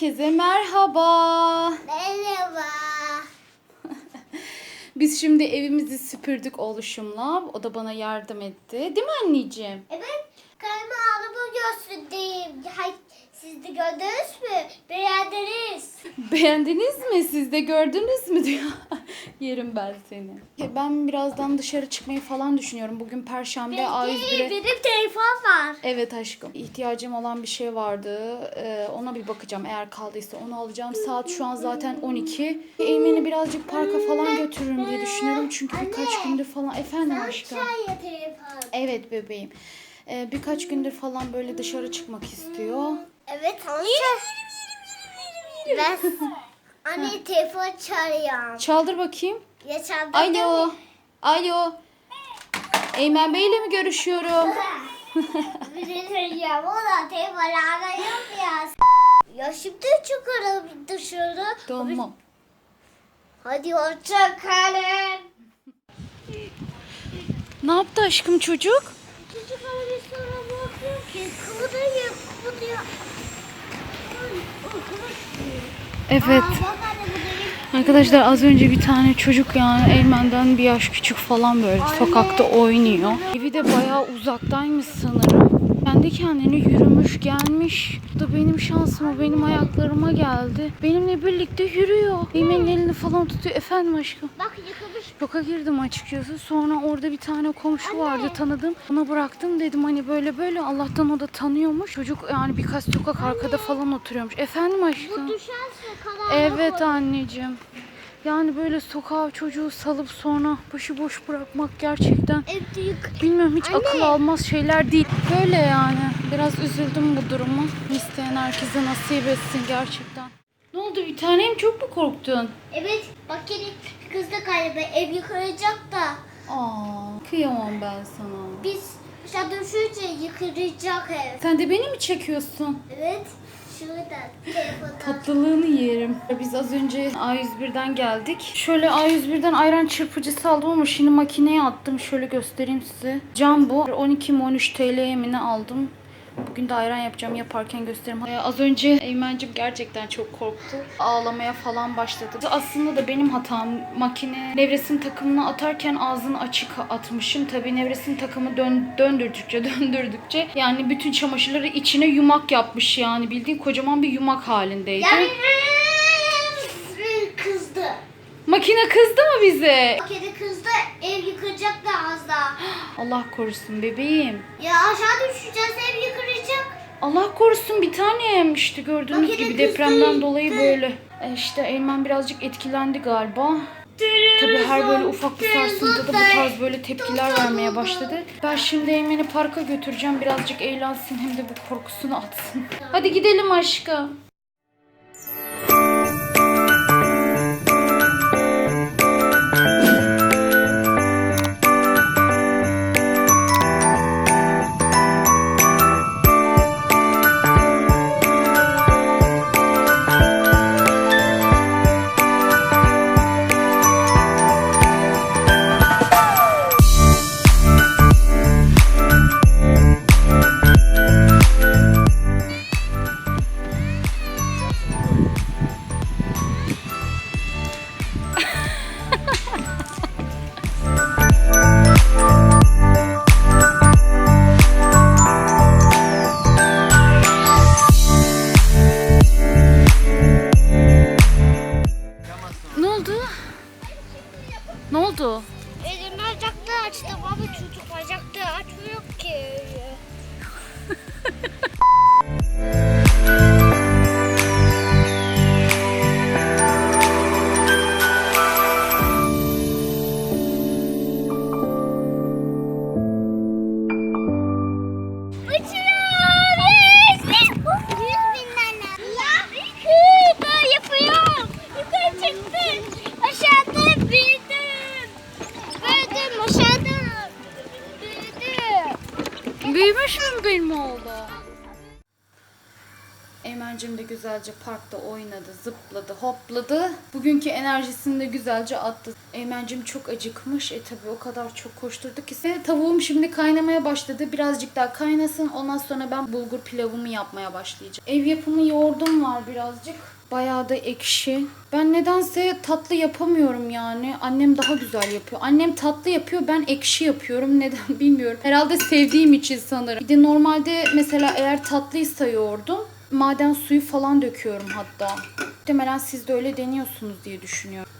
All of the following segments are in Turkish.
herkese merhaba. Merhaba. Biz şimdi evimizi süpürdük oluşumla. O da bana yardım etti. Değil mi anneciğim? Evet, araba göstereyim. Hay, siz de gördünüz mü? Beğendiniz. Beğendiniz mi? Siz de gördünüz mü diyor. Yerim ben seni. Ben birazdan dışarı çıkmayı falan düşünüyorum. Bugün Perşembe A101'e... Benim telefon var. Evet aşkım. İhtiyacım olan bir şey vardı. Ee, ona bir bakacağım. Eğer kaldıysa onu alacağım. Saat şu an zaten 12. Eymen'i birazcık parka falan götürürüm diye düşünüyorum. Çünkü birkaç gündür falan... Efendim aşkım. Evet bebeğim. Ee, birkaç gündür falan böyle dışarı çıkmak istiyor. Evet, anne. Ben anne telefon çalıyorum. Çaldır bakayım. Yaşandı. Alo. Alo. Eymen Bey ile mi görüşüyorum? Bir şey söyleyeceğim. O da telefon arıyorum ya. Ya şimdi çıkarım dışarı. Tamam. Hadi hoşça kalın. Ne yaptı aşkım çocuk? Çocuk sonra bakıyor ki kıvırıyor kıvırıyor. Kıvırıyor. Evet. Arkadaşlar az önce bir tane çocuk yani Eymen'den bir yaş küçük falan böyle sokakta oynuyor. Evi de bayağı uzaktaymış sanırım. Kendi kendine yürümüş gelmiş. Bu da benim şansım o benim ayaklarıma geldi. Benimle birlikte yürüyor. Eymen'in elini falan tutuyor. Efendim aşkım. Bak yıkamış. Şoka girdim açıkçası. Sonra orada bir tane komşu vardı tanıdım. Ona bıraktım dedim hani böyle böyle Allah'tan o da tanıyormuş. Çocuk yani birkaç sokak arkada falan oturuyormuş. Efendim aşkım. Düşerse kadar. Evet anneciğim. Yani böyle sokağa çocuğu salıp sonra başıboş bırakmak gerçekten bilmiyorum hiç Anne. akıl almaz şeyler değil. Böyle yani. Biraz üzüldüm bu duruma. İsteyen herkese nasip etsin gerçekten. Ne oldu bir tanem çok mu korktun? Evet bak yine kız da galiba ev yıkılacak da. Aa, kıyamam ben sana. Biz aşağı düşünce yıkılacak ev. Sen de beni mi çekiyorsun? Evet. Tatlılığını yerim. Biz az önce A101'den geldik. Şöyle A101'den ayran çırpıcısı aldım ama şimdi makineye attım. Şöyle göstereyim size. Cam bu. 12 mi 13 TL'ye mi aldım. Bugün de ayran yapacağım. Yaparken gösteririm. Ee, az önce Eymen'cim gerçekten çok korktu. Ağlamaya falan başladı. Aslında da benim hatam. Makine nevresim takımını atarken ağzını açık atmışım. Tabii nevresim takımı dön, döndürdükçe döndürdükçe yani bütün çamaşırları içine yumak yapmış yani. Bildiğin kocaman bir yumak halindeydi. Yani kızdı. Makine kızdı mı bize? Kedi kızdı ev yıkılacak da az daha. Allah korusun bebeğim. Ya aşağı düşeceğiz ev yıkılacak. Allah korusun bir tanem işte gördüğünüz Makine gibi depremden dolayı gitti. böyle. E işte Eymen birazcık etkilendi galiba. Tabii her böyle ufak bir sarsıntıda bu tarz böyle tepkiler vermeye başladı. Ben şimdi Eymen'i parka götüreceğim. Birazcık eğlensin hem de bu korkusunu atsın. Hadi gidelim aşkım. Oldu? Elin bacakta açtım ama çocuk bacakta açmıyor ki. görmüş mü bilmi oldu? Eymencim de güzelce parkta oynadı, zıpladı, hopladı. Bugünkü enerjisini de güzelce attı. Eymencim çok acıkmış. E tabi o kadar çok koşturdu ki. E, tavuğum şimdi kaynamaya başladı. Birazcık daha kaynasın. Ondan sonra ben bulgur pilavımı yapmaya başlayacağım. Ev yapımı yoğurdum var birazcık. Bayağı da ekşi. Ben nedense tatlı yapamıyorum yani. Annem daha güzel yapıyor. Annem tatlı yapıyor, ben ekşi yapıyorum. Neden bilmiyorum. Herhalde sevdiğim için sanırım. Bir de normalde mesela eğer tatlıysa yoğurdum, maden suyu falan döküyorum hatta. Muhtemelen siz de öyle deniyorsunuz diye düşünüyorum.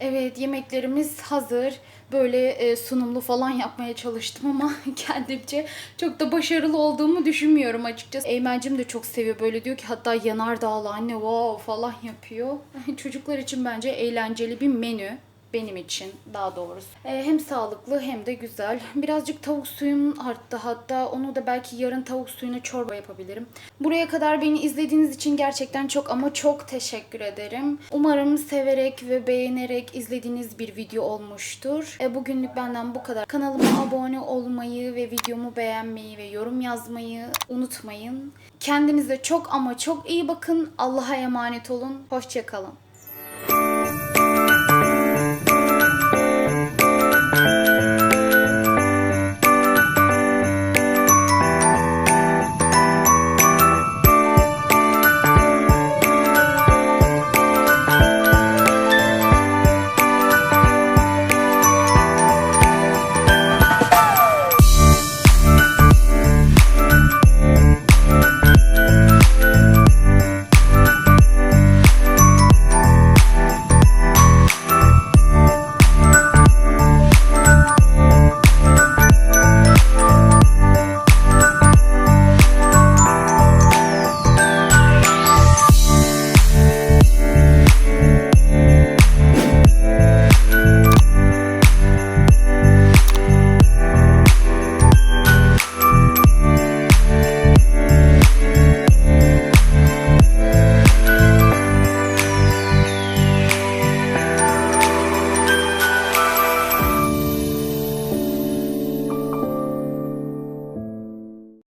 Evet yemeklerimiz hazır. Böyle e, sunumlu falan yapmaya çalıştım ama kendimce çok da başarılı olduğumu düşünmüyorum açıkçası. Eymencim de çok seviyor böyle diyor ki hatta yanardağlı anne wow falan yapıyor. Çocuklar için bence eğlenceli bir menü. Benim için daha doğrusu. E, hem sağlıklı hem de güzel. Birazcık tavuk suyum arttı hatta. Onu da belki yarın tavuk suyunu çorba yapabilirim. Buraya kadar beni izlediğiniz için gerçekten çok ama çok teşekkür ederim. Umarım severek ve beğenerek izlediğiniz bir video olmuştur. E, bugünlük benden bu kadar. Kanalıma abone olmayı ve videomu beğenmeyi ve yorum yazmayı unutmayın. Kendinize çok ama çok iyi bakın. Allah'a emanet olun. Hoşçakalın.